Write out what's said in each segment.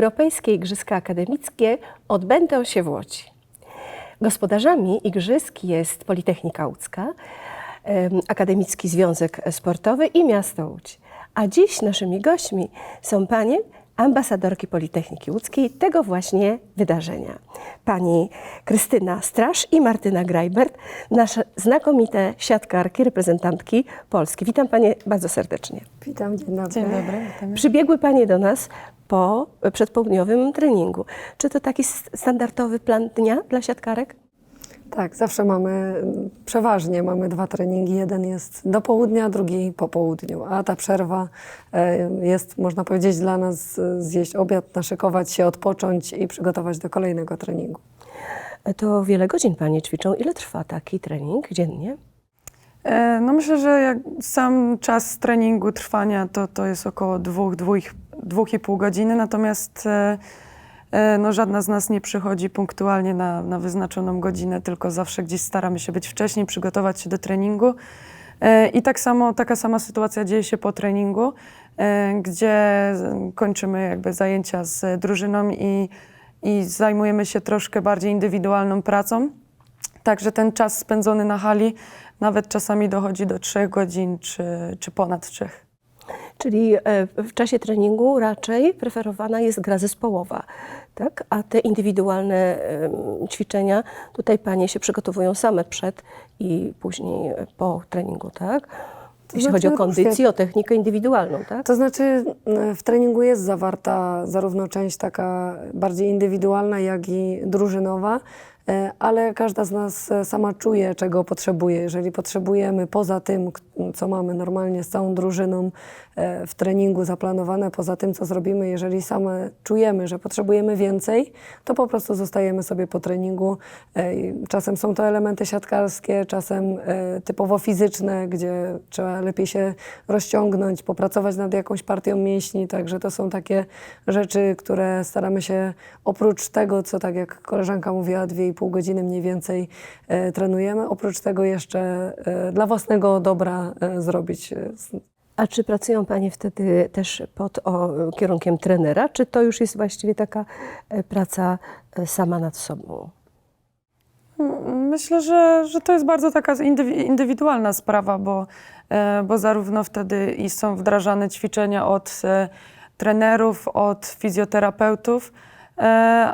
Europejskie Igrzyska Akademickie odbędą się w Łodzi. Gospodarzami igrzysk jest Politechnika Łódzka, em, Akademicki Związek Sportowy i Miasto Łódź. A dziś naszymi gośćmi są panie ambasadorki Politechniki Łódzkiej tego właśnie wydarzenia. Pani Krystyna Strasz i Martyna Grajbert, nasze znakomite siatkarki, reprezentantki Polski. Witam panie bardzo serdecznie. Witam, dzień dobry. Dzień dobry. Przybiegły Panie do nas po przedpołudniowym treningu. Czy to taki standardowy plan dnia dla siatkarek? Tak, zawsze mamy, przeważnie mamy dwa treningi. Jeden jest do południa, drugi po południu, a ta przerwa e, jest, można powiedzieć, dla nas e, zjeść obiad, naszykować się, odpocząć i przygotować do kolejnego treningu. To wiele godzin Panie ćwiczą. Ile trwa taki trening dziennie? E, No myślę, że jak sam czas treningu, trwania to, to jest około dwóch, dwóch, dwóch i pół godziny, natomiast e, e, no, żadna z nas nie przychodzi punktualnie na, na wyznaczoną godzinę, tylko zawsze gdzieś staramy się być wcześniej, przygotować się do treningu. I tak samo, taka sama sytuacja dzieje się po treningu, gdzie kończymy jakby zajęcia z drużyną i, i zajmujemy się troszkę bardziej indywidualną pracą. Także ten czas spędzony na hali nawet czasami dochodzi do trzech godzin czy, czy ponad trzech. Czyli e, w czasie treningu raczej preferowana jest gra zespołowa, tak? A te indywidualne ćwiczenia, tutaj Panie się przygotowują same przed i później po treningu, tak? Jeśli znaczy chodzi o różnie. kondycję, o technikę indywidualną, tak? To znaczy e, w treningu jest zawarta zarówno część taka bardziej indywidualna, jak i drużynowa, e, ale każda z nas e, sama czuje, czego potrzebuje. Jeżeli potrzebujemy poza tym, co mamy normalnie z całą drużyną e, w treningu zaplanowane, poza tym, co zrobimy, jeżeli same czujemy, że potrzebujemy więcej, to po prostu zostajemy sobie po treningu. E, Czasem są to elementy siatkarskie, czasem e, typowo fizyczne, gdzie trzeba lepiej się rozciągnąć, popracować nad jakąś partią mięśni. Także to są takie rzeczy, które staramy się oprócz tego, co tak jak koleżanka mówiła, dwie i pół godziny mniej więcej e, trenujemy, oprócz tego jeszcze e, dla własnego dobra e, zrobić. A czy pracują Panie wtedy też pod o, kierunkiem trenera, czy to już jest właściwie taka e, praca e, sama nad sobą? Myślę, że, że to jest bardzo taka indywi- indywidualna sprawa, bo, bo zarówno wtedy i są wdrażane ćwiczenia od trenerów, od fizjoterapeutów,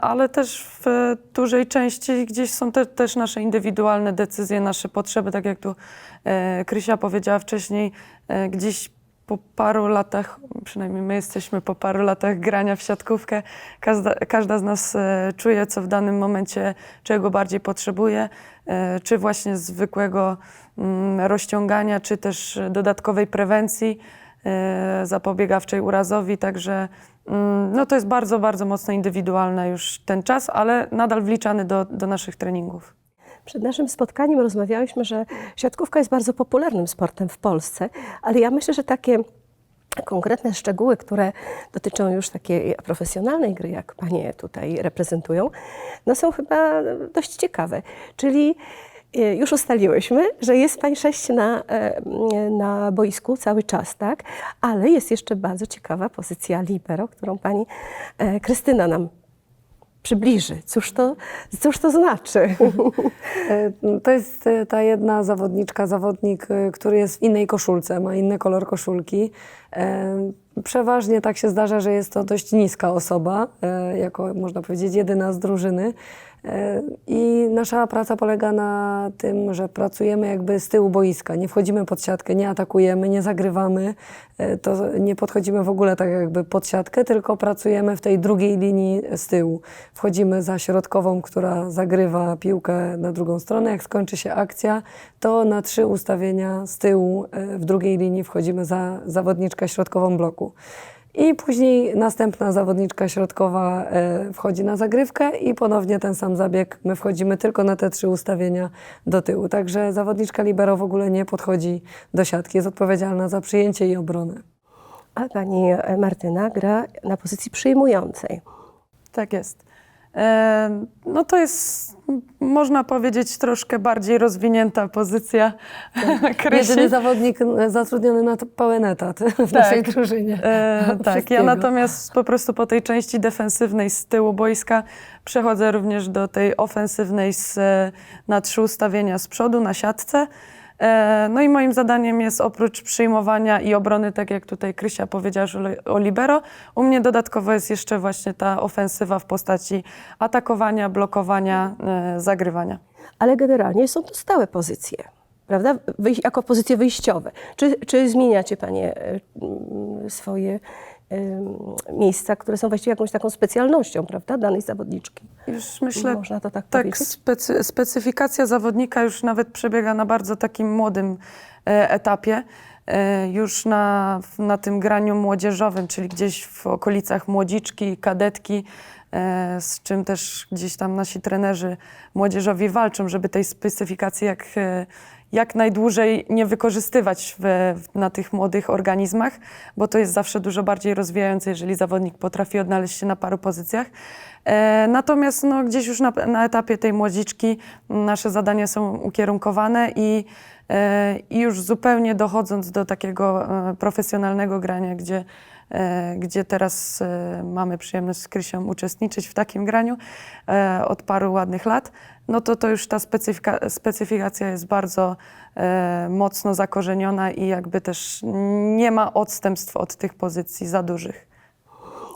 ale też w dużej części gdzieś są te, też nasze indywidualne decyzje, nasze potrzeby, tak jak tu e, Krysia powiedziała wcześniej, e, gdzieś po paru latach, przynajmniej my jesteśmy po paru latach grania w siatkówkę, każda, każda z nas e, czuje, co w danym momencie, czego bardziej potrzebuje, e, czy właśnie zwykłego mm, rozciągania, czy też dodatkowej prewencji. e, zapobiegawczej urazowi, także mm, no to jest bardzo, bardzo mocno indywidualne już ten czas, ale nadal wliczany do, do naszych treningów. Przed naszym spotkaniem rozmawiałyśmy, że siatkówka jest bardzo popularnym sportem w Polsce, ale ja myślę, że takie konkretne szczegóły, które dotyczą już takiej profesjonalnej gry, jak panie tutaj reprezentują, no są chyba dość ciekawe. Czyli e, już ustaliłyśmy, że jest pani sześć na, e, na boisku cały czas, tak? Ale jest jeszcze bardzo ciekawa pozycja libero, którą pani e, Krystyna nam przybliży. Cóż to, cóż to znaczy? E, To jest ta jedna zawodniczka, zawodnik, który jest w innej koszulce, ma inny kolor koszulki. Przeważnie tak się zdarza, że jest to dość niska osoba, e, jako można powiedzieć jedyna z drużyny. E, I nasza praca polega na tym, że pracujemy jakby z tyłu boiska. Nie wchodzimy pod siatkę, nie atakujemy, nie zagrywamy. E, To nie podchodzimy w ogóle tak jakby pod siatkę, tylko pracujemy w tej drugiej linii z tyłu. Wchodzimy za środkową, która zagrywa piłkę na drugą stronę. Jak skończy się akcja, to na trzy ustawienia z tyłu w drugiej linii wchodzimy za zawodniczkę środkową bloku. I później następna zawodniczka środkowa e, wchodzi na zagrywkę i ponownie ten sam zabieg. My wchodzimy tylko na te trzy ustawienia do tyłu. Także zawodniczka libero w ogóle nie podchodzi do siatki. Jest odpowiedzialna za przyjęcie i obronę. A pani Martyna gra na pozycji przyjmującej. Tak jest. E, No to jest, można powiedzieć, troszkę bardziej rozwinięta pozycja Krysi. Jedyny zawodnik e, zatrudniony na pełen etat w naszej drużynie. E, tak, ja natomiast po prostu po tej części defensywnej z tyłu boiska przechodzę również do tej ofensywnej z, e, na trzy ustawienia z przodu, na siatce. E, No i moim zadaniem jest oprócz przyjmowania i obrony, tak jak tutaj Krysia powiedziała o libero, u mnie dodatkowo jest jeszcze właśnie ta ofensywa w postaci atakowania, blokowania, e, zagrywania. Ale generalnie są to stałe pozycje, prawda? Wyjś- jako pozycje wyjściowe. Czy, czy zmieniacie Panie e, swoje miejsca, które są właściwie jakąś taką specjalnością, prawda, danej zawodniczki? Już myślę, Można to tak, Tak, powiedzieć? specy, specyfikacja zawodnika już nawet przebiega na bardzo takim młodym e, etapie. E, już na, na tym graniu młodzieżowym, czyli gdzieś w okolicach młodziczki, kadetki, e, z czym też gdzieś tam nasi trenerzy młodzieżowi walczą, żeby tej specyfikacji jak, e, jak najdłużej nie wykorzystywać w, na tych młodych organizmach, bo to jest zawsze dużo bardziej rozwijające, jeżeli zawodnik potrafi odnaleźć się na paru pozycjach. E, Natomiast no, gdzieś już na, na etapie tej młodziczki nasze zadania są ukierunkowane i, e, i już zupełnie dochodząc do takiego e, profesjonalnego grania, gdzie, gdzie teraz e, mamy przyjemność z Krysią uczestniczyć w takim graniu e, od paru ładnych lat, no to to już ta specyfika, specyfikacja jest bardzo e, mocno zakorzeniona i jakby też nie ma odstępstw od tych pozycji za dużych.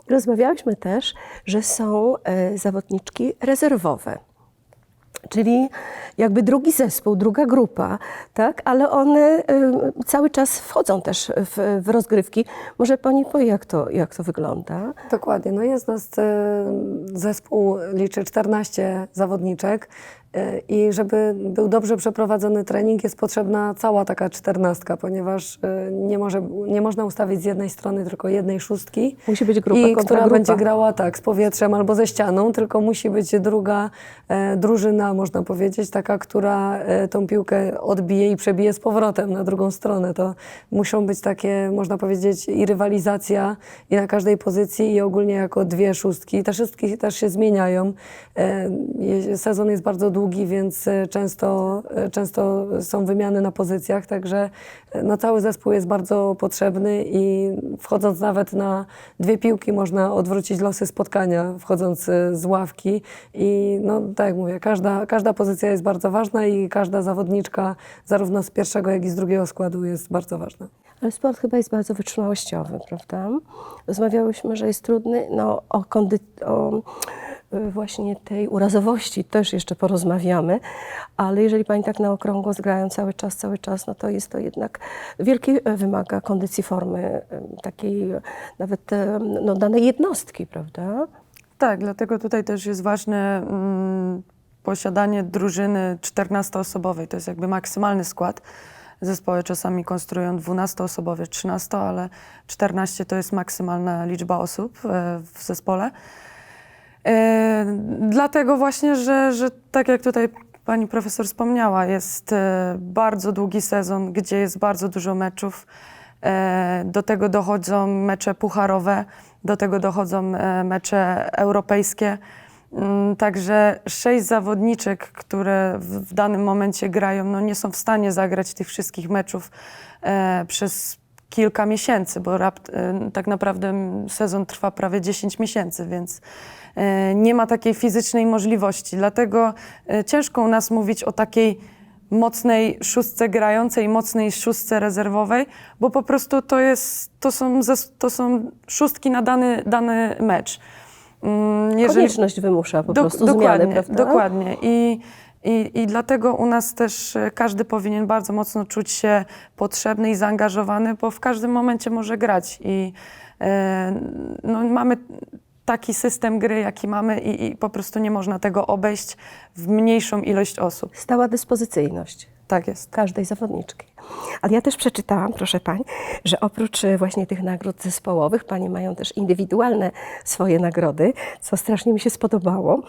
Rozmawiałyśmy też, że są e, zawodniczki rezerwowe. Czyli jakby drugi zespół, druga grupa, tak? ale one e, cały czas wchodzą też w, w rozgrywki. Może pani powie, jak to, jak to wygląda? Dokładnie. No jest nas e, zespół, liczy 14 zawodniczek i żeby był dobrze przeprowadzony trening jest potrzebna cała taka czternastka, ponieważ e, nie, może, nie można ustawić z jednej strony tylko jednej szóstki. Musi być grupa I która grupa. będzie grała tak, z powietrzem albo ze ścianą, tylko musi być druga e, drużyna, można powiedzieć, taka, która e, tą piłkę odbije i przebije z powrotem na drugą stronę. To muszą być takie, można powiedzieć, i rywalizacja i na każdej pozycji i ogólnie jako dwie szóstki. Te szóstki też się zmieniają. E, sezon jest bardzo długi, więc e, często, e, często są wymiany na pozycjach, także e, no, cały zespół jest bardzo potrzebny i wchodząc nawet na dwie piłki można odwrócić losy spotkania, wchodząc z ławki i no tak jak mówię, każda, każda pozycja jest bardzo ważna i każda zawodniczka zarówno z pierwszego, jak i z drugiego składu jest bardzo ważna. Ale sport chyba jest bardzo wytrzymałościowy, prawda? Rozmawiałyśmy, że jest trudny, no o, kondy- o y, właśnie tej urazowości też jeszcze porozmawiamy, ale jeżeli pani tak na okrągło zgrają cały czas, cały czas, no to jest to jednak wielkie e, wymaga kondycji formy, y, takiej e, nawet e, no, danej jednostki, prawda? Tak, dlatego tutaj też jest ważne mm, posiadanie drużyny 14-osobowej. To jest jakby maksymalny skład. Zespoły czasami konstruują 12-osobowe, 13, ale 14 to jest maksymalna liczba osób e, w zespole. E, dlatego właśnie, że, że tak jak tutaj pani profesor wspomniała, jest e, bardzo długi sezon, gdzie jest bardzo dużo meczów. E, do tego dochodzą mecze pucharowe, do tego dochodzą mecze europejskie. Mm, Także sześć zawodniczek, które w, danym momencie grają, no nie są w stanie zagrać tych wszystkich meczów przez kilka miesięcy, bo tak naprawdę sezon trwa prawie 10 miesięcy, więc nie ma takiej fizycznej możliwości. Dlatego e, ciężko u nas mówić o takiej mocnej szóstce grającej, mocnej szóstce rezerwowej, bo po prostu to, jest, to, są, to są szóstki na dany, dany mecz. Mm, Konieczność wymusza po Dok- prostu dokładnie, zmiany, prawda? Dokładnie. I, i, I dlatego u nas też e, każdy powinien bardzo mocno czuć się potrzebny i zaangażowany, bo w każdym momencie może grać. I e, no, mamy taki system gry, jaki mamy, i, i po prostu nie można tego obejść w mniejszą ilość osób. Stała dyspozycyjność. Tak jest. każdej zawodniczki. Ale ja też przeczytałam, proszę pań, że oprócz e, właśnie tych nagród zespołowych, panie mają też indywidualne swoje nagrody, co strasznie mi się spodobało,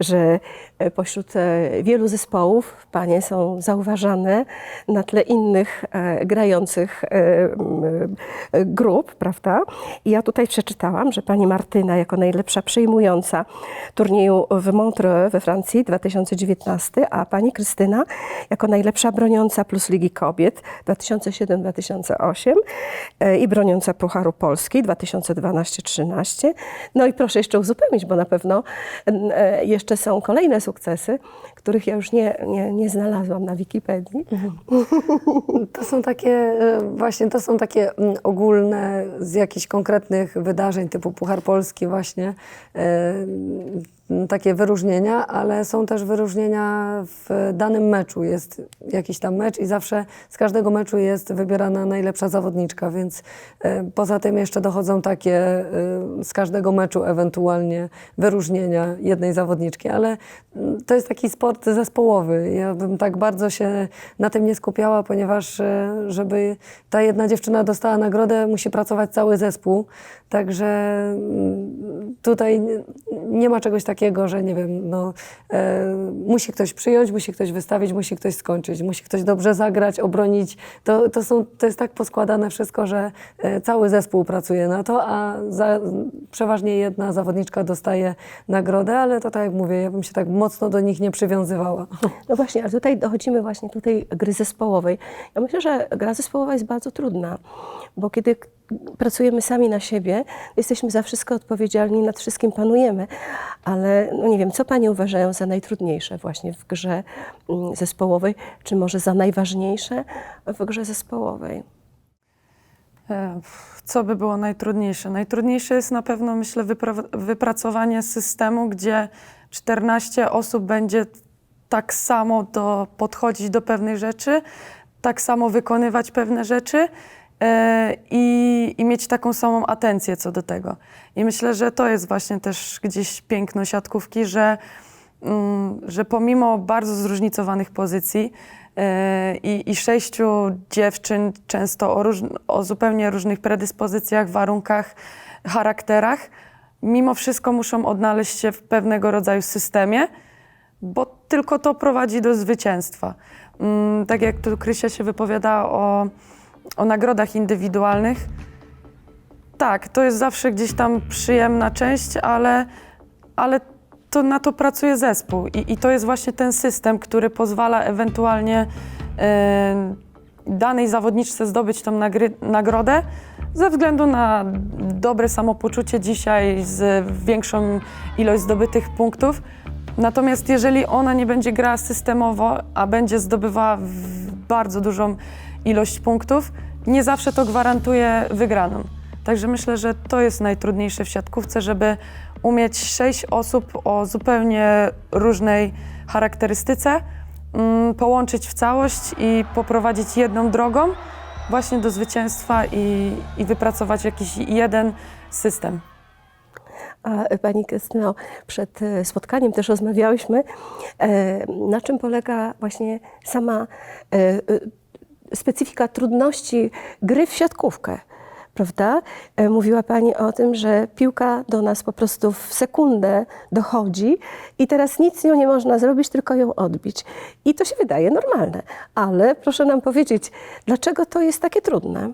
że e, pośród e, wielu zespołów panie są zauważane na tle innych grających grup, prawda? I ja tutaj przeczytałam, że pani Martyna jako najlepsza przyjmująca turnieju w Montreux we Francji 2019, a pani Krystyna jako najlepsza broniąca plus Ligi Kobiet 2007-2008 e, i broniąca Pucharu Polski 2012-13. No i proszę jeszcze uzupełnić, bo na pewno e, jeszcze są kolejne sukcesy, których ja już nie, nie, nie znalazłam na Wikipedii. To są takie, e, właśnie to są takie ogólne z jakichś konkretnych wydarzeń typu Puchar Polski właśnie, takie wyróżnienia, ale są też wyróżnienia w danym meczu. Jest jakiś tam mecz i zawsze z każdego meczu jest wybierana najlepsza zawodniczka, więc e, poza tym jeszcze dochodzą takie e, z każdego meczu ewentualnie wyróżnienia jednej zawodniczki, ale mm, to jest taki sport zespołowy. Ja bym tak bardzo się na tym nie skupiała, ponieważ e, żeby ta jedna dziewczyna dostała nagrodę, musi pracować cały zespół. Także mm, tutaj nie- nie ma czegoś takiego, że nie wiem, no, e, musi ktoś przyjąć, musi ktoś wystawić, musi ktoś skończyć, musi ktoś dobrze zagrać, obronić. To, to, są, to jest tak poskładane wszystko, że e, cały zespół pracuje na to, a za, przeważnie jedna zawodniczka dostaje nagrodę, ale to tak jak mówię, ja bym się tak mocno do nich nie przywiązywała. No właśnie, ale tutaj dochodzimy właśnie do tej gry zespołowej. Ja myślę, że gra zespołowa jest bardzo trudna, bo kiedy pracujemy sami na siebie, jesteśmy za wszystko odpowiedzialni, nad wszystkim panujemy, ale no nie wiem, co Panie uważają za najtrudniejsze właśnie w grze mm, zespołowej, czy może za najważniejsze w grze zespołowej? E, Co by było najtrudniejsze? Najtrudniejsze jest na pewno, myślę, wypra- wypracowanie systemu, gdzie 14 osób będzie tak samo do, podchodzić do pewnych rzeczy, tak samo wykonywać pewne rzeczy i, i mieć taką samą atencję co do tego. I myślę, że to jest właśnie też gdzieś piękno siatkówki, że, mm, że pomimo bardzo zróżnicowanych pozycji e, i, i sześciu dziewczyn, często o, róż, o zupełnie różnych predyspozycjach, warunkach, charakterach, mimo wszystko muszą odnaleźć się w pewnego rodzaju systemie, bo tylko to prowadzi do zwycięstwa. Mm, Tak jak tu Krysia się wypowiadała o, o nagrodach indywidualnych, tak, to jest zawsze gdzieś tam przyjemna część, ale, ale to na to pracuje zespół i, i to jest właśnie ten system, który pozwala ewentualnie e, danej zawodniczce zdobyć tą nagry, nagrodę ze względu na dobre samopoczucie dzisiaj z większą ilość zdobytych punktów. Natomiast jeżeli ona nie będzie grała systemowo, a będzie zdobywała bardzo dużą ilość punktów, nie zawsze to gwarantuje wygraną. Także myślę, że to jest najtrudniejsze w siatkówce, żeby umieć sześć osób o zupełnie różnej charakterystyce mm, połączyć w całość i poprowadzić jedną drogą właśnie do zwycięstwa i, i wypracować jakiś jeden system. A Pani Krystyno, przed e, spotkaniem też rozmawiałyśmy, e, na czym polega właśnie sama e, specyfika trudności gry w siatkówkę. Prawda? E, Mówiła Pani o tym, że piłka do nas po prostu w sekundę dochodzi i teraz nic z nią nie można zrobić, tylko ją odbić. I to się wydaje normalne. Ale proszę nam powiedzieć, dlaczego to jest takie trudne?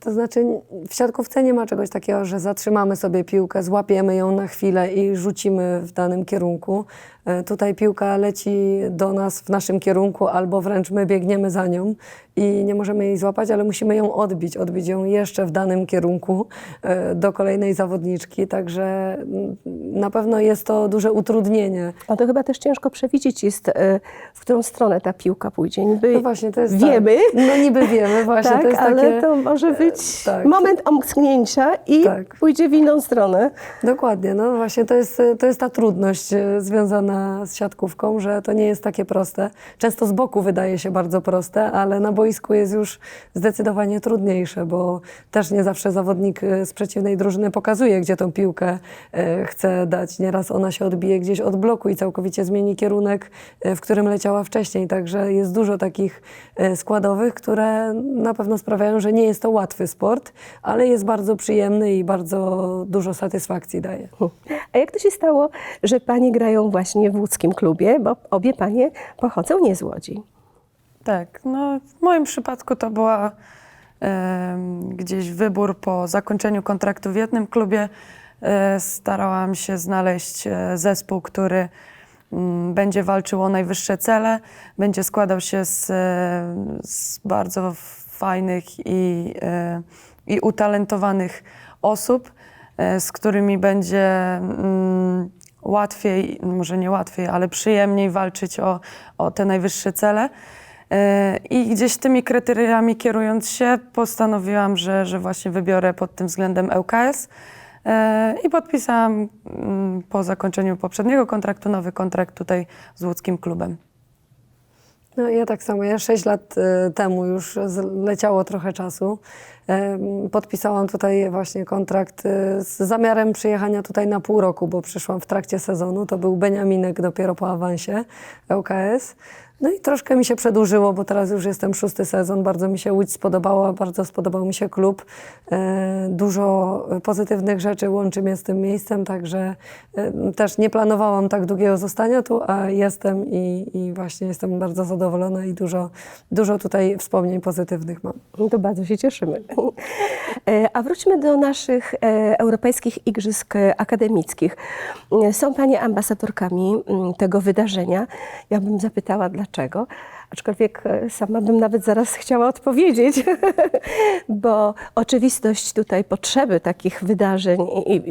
To znaczy, w siatkówce nie ma czegoś takiego, że zatrzymamy sobie piłkę, złapiemy ją na chwilę i rzucimy w danym kierunku. E, Tutaj piłka leci do nas w naszym kierunku, albo wręcz my biegniemy za nią i nie możemy jej złapać, ale musimy ją odbić, odbić ją jeszcze w danym kierunku e, do kolejnej zawodniczki. Także mm, na pewno jest to duże utrudnienie. A to chyba też ciężko przewidzieć jest, e, w którą stronę ta piłka pójdzie. Niby No właśnie, to jest wiemy, Tak. No niby wiemy, właśnie. tak, to jest ale takie... to może może być tak. moment omknięcia i Tak. pójdzie w inną stronę. Dokładnie, no właśnie to jest, to jest ta trudność e, związana z siatkówką, że to nie jest takie proste. Często z boku wydaje się bardzo proste, ale na boisku jest już zdecydowanie trudniejsze, bo też nie zawsze zawodnik e, z przeciwnej drużyny pokazuje, gdzie tą piłkę e, chce dać. Nieraz ona się odbije gdzieś od bloku i całkowicie zmieni kierunek, e, w którym leciała wcześniej. Także jest dużo takich składowych, które na pewno sprawiają, że nie jest to łatwy sport, ale jest bardzo przyjemny i bardzo dużo satysfakcji daje. A jak to się stało, że panie grają właśnie w łódzkim klubie, bo obie panie pochodzą nie z Łodzi? Tak, no w moim przypadku to była em, gdzieś wybór po zakończeniu kontraktu w jednym klubie. E, starałam się znaleźć e, zespół, który mm, będzie walczył o najwyższe cele, będzie składał się z, e, z bardzo fajnych i, e, i utalentowanych osób, e, z którymi będzie mm, łatwiej, może nie łatwiej, ale przyjemniej walczyć o, o te najwyższe cele. I gdzieś tymi kryteriami kierując się, postanowiłam, że, że właśnie wybiorę pod tym względem ŁKS. E, I podpisałam mm, po zakończeniu poprzedniego kontraktu nowy kontrakt tutaj z łódzkim klubem. No ja tak samo, ja 6 lat e, temu już leciało trochę czasu. Podpisałam tutaj właśnie kontrakt e, z zamiarem przyjechania tutaj na pół roku, bo przyszłam w trakcie sezonu. To był Beniaminek dopiero po awansie ŁKS. No i troszkę mi się przedłużyło, bo teraz już jestem szósty sezon. Bardzo mi się Łódź spodobała, bardzo spodobał mi się klub. E, Dużo pozytywnych rzeczy łączy mnie z tym miejscem, także też nie planowałam tak długiego zostania tu, a jestem i, i właśnie jestem bardzo zadowolona i dużo, dużo tutaj wspomnień pozytywnych mam. No To bardzo się cieszymy. E, A wróćmy do naszych e, europejskich igrzysk e, akademickich. Są Panie ambasadorkami mm, tego wydarzenia. Ja bym zapytała dlaczego, aczkolwiek e, sama bym nawet zaraz chciała odpowiedzieć, bo oczywistość tutaj potrzeby takich wydarzeń i, i,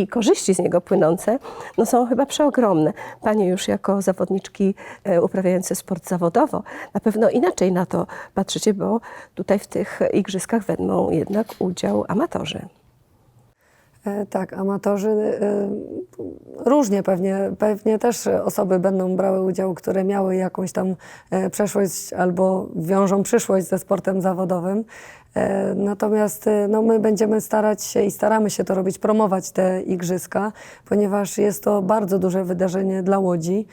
i korzyści z niego płynące no są chyba przeogromne. Panie już jako zawodniczki e, uprawiające sport zawodowo na pewno inaczej na to patrzycie, bo tutaj w tych igrzyskach wezmą jednak udział amatorzy. E, Tak, amatorzy e, różnie pewnie, pewnie też osoby będą brały udział, które miały jakąś tam e, przeszłość albo wiążą przyszłość ze sportem zawodowym. Natomiast no, my będziemy starać się i staramy się to robić, promować te igrzyska, ponieważ jest to bardzo duże wydarzenie dla Łodzi,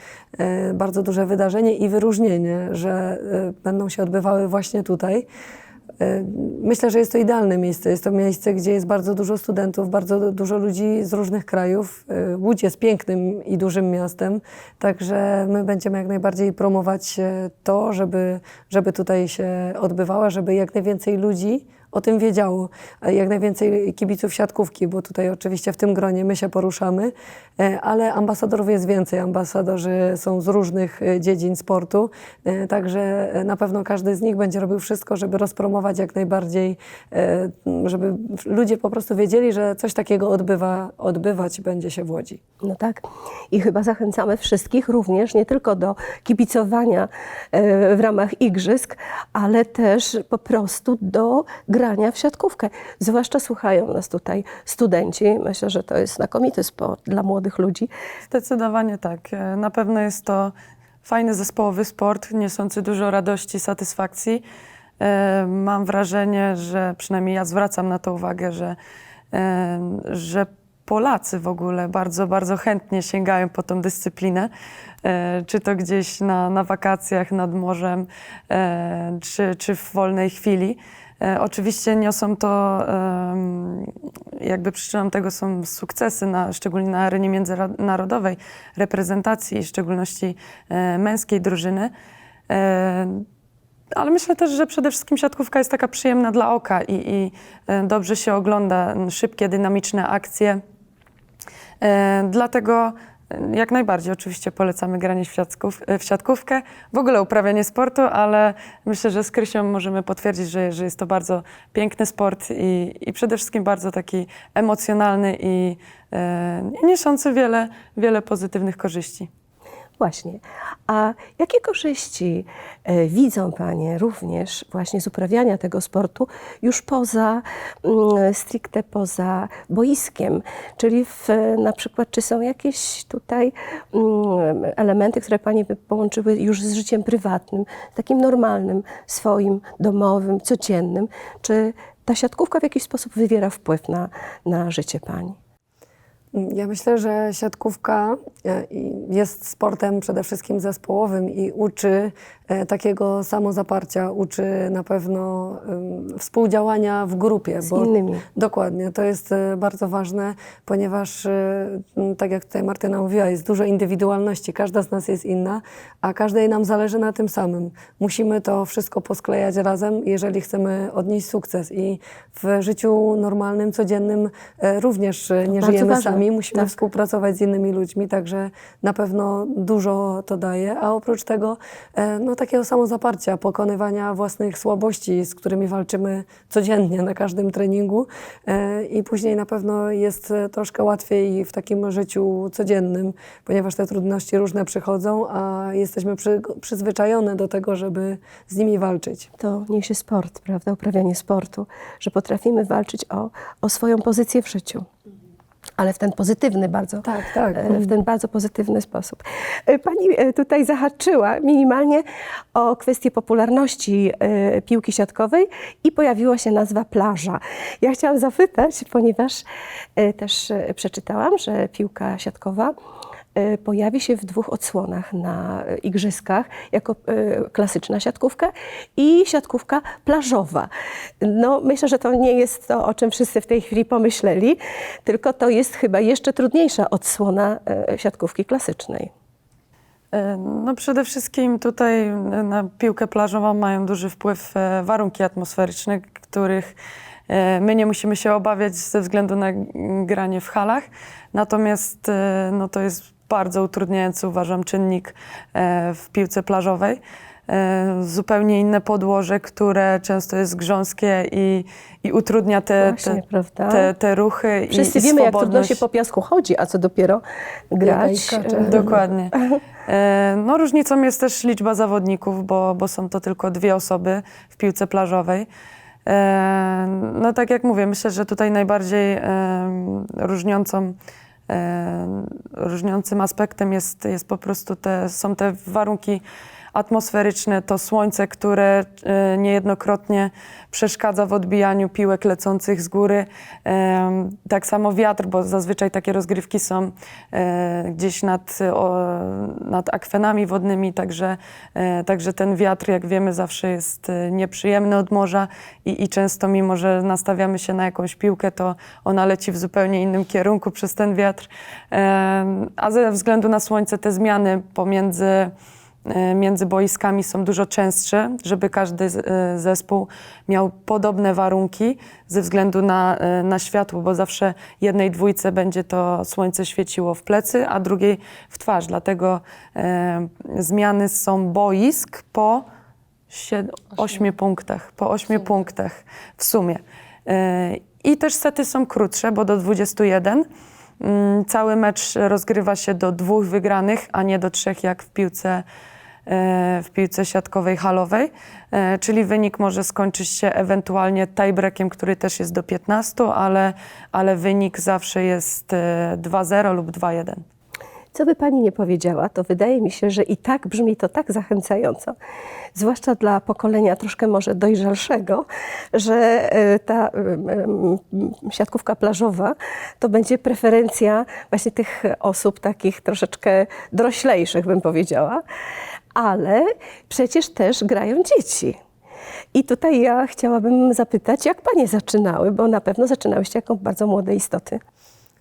bardzo duże wydarzenie i wyróżnienie, że będą się odbywały właśnie tutaj. E, Myślę, że jest to idealne miejsce. Jest to miejsce, gdzie jest bardzo dużo studentów, bardzo dużo ludzi z różnych krajów. E, Łódź jest pięknym i dużym miastem, także my będziemy jak najbardziej promować e, to, żeby, żeby tutaj się odbywała, żeby jak najwięcej ludzi o tym wiedziało, a jak najwięcej kibiców siatkówki, bo tutaj oczywiście w tym gronie my się poruszamy, e, ale ambasadorów jest więcej. Ambasadorzy są z różnych e, dziedzin sportu, e, także e, na pewno każdy z nich będzie robił wszystko, żeby rozpromować jak najbardziej, e, żeby ludzie po prostu wiedzieli, że coś takiego odbywa, odbywać będzie się w Łodzi. No tak. I chyba zachęcamy wszystkich również nie tylko do kibicowania e, w ramach igrzysk, ale też po prostu do grania w siatkówkę. Zwłaszcza słuchają nas tutaj studenci. Myślę, że to jest znakomity sport dla młodych ludzi. Zdecydowanie tak. E, Na pewno jest to fajny zespołowy sport, niosący dużo radości, satysfakcji. E, Mam wrażenie, że przynajmniej ja zwracam na to uwagę, że, e, że Polacy w ogóle bardzo, bardzo chętnie sięgają po tą dyscyplinę. Czy to gdzieś na, na wakacjach nad morzem, czy, czy w wolnej chwili. E, Oczywiście niosą to, jakby przyczyną tego są sukcesy, na, szczególnie na arenie międzynarodowej, reprezentacji, w szczególności e, męskiej drużyny. E, ale myślę też, że przede wszystkim siatkówka jest taka przyjemna dla oka i, i dobrze się ogląda szybkie, dynamiczne akcje. Dlatego jak najbardziej oczywiście polecamy granie w, siatków, w siatkówkę, w ogóle uprawianie sportu, ale myślę, że z Krysią możemy potwierdzić, że, że jest to bardzo piękny sport i, i przede wszystkim bardzo taki emocjonalny i, e, wiele, wiele pozytywnych korzyści. Właśnie. A jakie korzyści e, widzą Panie również właśnie z uprawiania tego sportu już poza, mm, stricte poza boiskiem? Czyli w, na przykład, czy są jakieś tutaj mm, elementy, które Panie by połączyły już z życiem prywatnym, takim normalnym, swoim, domowym, codziennym? Czy ta siatkówka w jakiś sposób wywiera wpływ na, na życie Pani? Ja myślę, że siatkówka e, jest sportem przede wszystkim zespołowym i uczy e, takiego samozaparcia, uczy na pewno współdziałania w grupie. Z innymi. Dokładnie, to jest e, bardzo ważne, ponieważ tak jak tutaj Martyna mówiła, jest dużo indywidualności, każda z nas jest inna, a każdej nam zależy na tym samym. Musimy to wszystko posklejać razem, jeżeli chcemy odnieść sukces i w życiu normalnym, codziennym również nie bardzo żyjemy ważne. sami, musimy Tak. współpracować z innymi ludźmi, także na pewno dużo to daje, a oprócz tego e, no, takiego samozaparcia, pokonywania własnych słabości, z którymi walczymy codziennie na każdym treningu e, i później na pewno jest e, troszkę łatwiej w takim życiu codziennym, ponieważ te trudności różne przychodzą, a jesteśmy przy, przyzwyczajone do tego, żeby z nimi walczyć. to niesie sport, prawda? Uprawianie sportu, że potrafimy walczyć o, o swoją pozycję w życiu. Ale w ten pozytywny bardzo, Tak, tak. e, w ten bardzo pozytywny sposób. E, Pani e, tutaj zahaczyła minimalnie o kwestię popularności piłki siatkowej i pojawiła się nazwa plaża. Ja chciałam zapytać, ponieważ też przeczytałam, że piłka siatkowa pojawi się w dwóch odsłonach na e, igrzyskach, jako e, klasyczna siatkówka i siatkówka plażowa. No, myślę, że to nie jest to, o czym wszyscy w tej chwili pomyśleli, tylko to jest chyba jeszcze trudniejsza odsłona e, siatkówki klasycznej. E, No przede wszystkim tutaj e, na piłkę plażową mają duży wpływ e, warunki atmosferyczne, których e, my nie musimy się obawiać ze względu na granie w halach. Natomiast e, no to jest bardzo utrudniający, uważam, czynnik e, w piłce plażowej. E, Zupełnie inne podłoże, które często jest grząskie i, i utrudnia te, Właśnie, te, te, te ruchy. Wszyscy i, i wiemy, jak trudno się po piasku chodzi, a co dopiero grać. e, Dokładnie. No, różnicą jest też liczba zawodników, bo, bo są to tylko dwie osoby w piłce plażowej. No tak jak mówię, myślę, że tutaj najbardziej różniącą, różniącym aspektem jest, jest po prostu te, są te warunki atmosferyczne, to słońce, które e, niejednokrotnie przeszkadza w odbijaniu piłek lecących z góry. Tak samo wiatr, bo zazwyczaj takie rozgrywki są e, gdzieś nad, nad akwenami wodnymi, także, e, także ten wiatr, jak wiemy, zawsze jest nieprzyjemny od morza i, i często mimo, że nastawiamy się na jakąś piłkę, to ona leci w zupełnie innym kierunku przez ten wiatr. A ze względu na słońce te zmiany pomiędzy między boiskami są dużo częstsze, żeby każdy e, zespół miał podobne warunki ze względu na, e, na światło, bo zawsze jednej dwójce będzie to słońce świeciło w plecy, a drugiej w twarz. Dlatego e, zmiany są boisk po ośmiu punktach, po ośmiu punktach w sumie. E, I też sety są krótsze, bo do 21. Mm, Cały mecz rozgrywa się do dwóch wygranych, a nie do trzech jak w piłce, e, w piłce siatkowej halowej. E, Czyli wynik może skończyć się ewentualnie tiebreakiem, który też jest do 15, ale, ale wynik zawsze jest e, 2-0 lub 2-1. Co by pani nie powiedziała, to wydaje mi się, że i tak brzmi to tak zachęcająco, zwłaszcza dla pokolenia troszkę może dojrzalszego, że e, ta siatkówka plażowa to będzie preferencja właśnie tych osób takich troszeczkę doroślejszych, bym powiedziała, ale przecież też grają dzieci. I tutaj ja chciałabym zapytać, jak panie zaczynały, bo na pewno zaczynałyście jako bardzo młode istoty.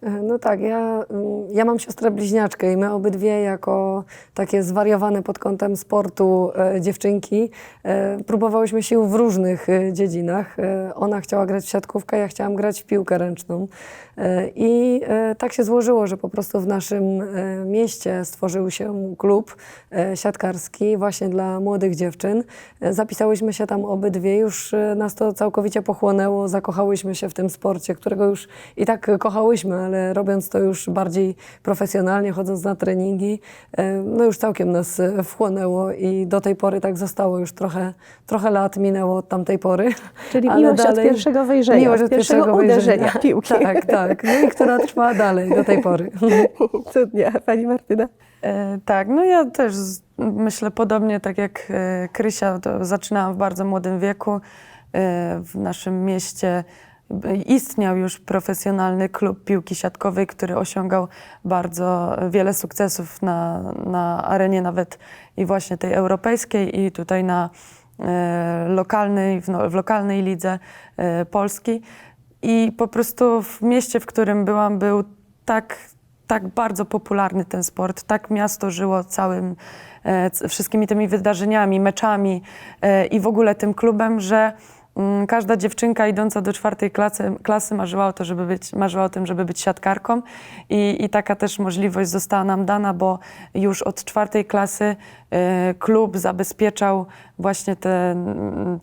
E, No tak, ja, mm, ja mam siostrę bliźniaczkę i my obydwie jako takie zwariowane pod kątem sportu e, dziewczynki e, próbowałyśmy sił w różnych e, dziedzinach. E, ona chciała grać w siatkówkę, ja chciałam grać w piłkę ręczną. E, I e, tak się złożyło, że po prostu w naszym e, mieście stworzył się klub e, siatkarski właśnie dla młodych dziewczyn. E, Zapisałyśmy się tam obydwie, już e, nas to całkowicie pochłonęło, zakochałyśmy się w tym sporcie, którego już i tak kochałyśmy, ale ale robiąc to już bardziej profesjonalnie, chodząc na treningi, e, no już całkiem nas e, wchłonęło i do tej pory tak zostało. Już trochę, trochę lat minęło od tamtej pory. Czyli ale miłość od dalej- pierwszego wejrzenia, miłość od od pierwszego pierwszego uderzenia piłki. Tak, tak. No i która trwa dalej do tej pory. Cudnie. Pani Martyna? E, Tak, no ja też myślę podobnie tak jak Krysia, to zaczynałam w bardzo młodym wieku. W naszym mieście istniał już profesjonalny klub piłki siatkowej, który osiągał bardzo wiele sukcesów na, na arenie nawet i właśnie tej europejskiej i tutaj na e, lokalnej, w, no, w lokalnej lidze e, Polski. I po prostu w mieście, w którym byłam, był tak, tak bardzo popularny ten sport, tak miasto żyło całym, e, wszystkimi tymi wydarzeniami, meczami i w ogóle tym klubem, że każda dziewczynka idąca do czwartej klasy, klasy marzyła, o to, żeby być, marzyła o tym, żeby być siatkarką I, i taka też możliwość została nam dana, bo już od czwartej klasy e, klub zabezpieczał właśnie te,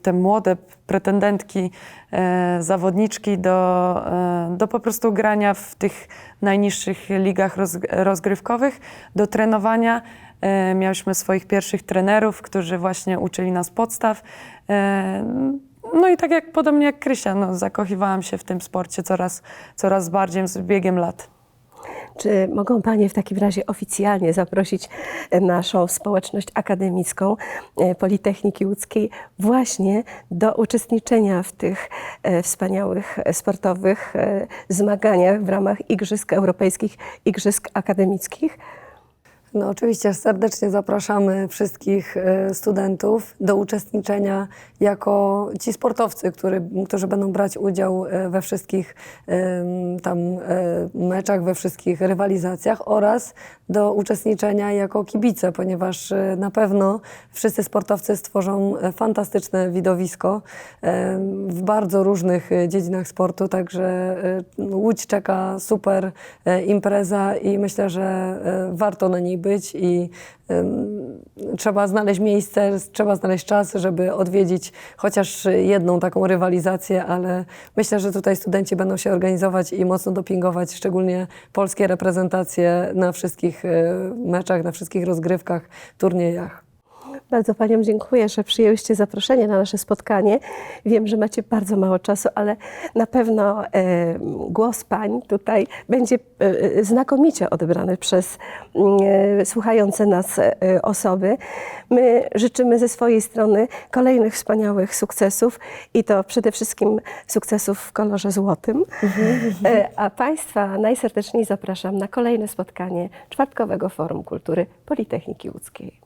te młode pretendentki, e, zawodniczki do, e, do po prostu grania w tych najniższych ligach roz, rozgrywkowych, do trenowania. E, miałyśmy swoich pierwszych trenerów, którzy właśnie uczyli nas podstaw. No i tak jak podobnie jak Krysia, no, zakochiwałam się w tym sporcie coraz, coraz bardziej z biegiem lat. Czy mogą Panie w takim razie oficjalnie zaprosić e, naszą społeczność akademicką e, Politechniki Łódzkiej właśnie do uczestniczenia w tych e, wspaniałych sportowych zmaganiach w ramach Igrzysk Europejskich, Igrzysk Akademickich? No oczywiście serdecznie zapraszamy wszystkich e, studentów do uczestniczenia jako ci sportowcy, który, którzy będą brać udział e, we wszystkich em, tam e, meczach, we wszystkich rywalizacjach oraz do uczestniczenia jako kibice, ponieważ e, na pewno wszyscy sportowcy stworzą e, fantastyczne widowisko e, w bardzo różnych e, dziedzinach sportu, także e, Łódź czeka super e, impreza i myślę, że e, warto na niej być i em, trzeba znaleźć miejsce, trzeba znaleźć czas, żeby odwiedzić chociaż jedną taką rywalizację, ale myślę, że tutaj studenci będą się organizować i mocno dopingować, szczególnie polskie reprezentacje na wszystkich e, meczach, na wszystkich rozgrywkach, turniejach. Bardzo Paniom dziękuję, że przyjęłyście zaproszenie na nasze spotkanie. Wiem, że macie bardzo mało czasu, ale na pewno e, głos Pań tutaj będzie e, znakomicie odebrany przez mm, e, słuchające nas e, osoby. My życzymy ze swojej strony kolejnych wspaniałych sukcesów i to przede wszystkim sukcesów w kolorze złotym. E, a Państwa najserdeczniej zapraszam na kolejne spotkanie Czwartkowego Forum Kultury Politechniki Łódzkiej.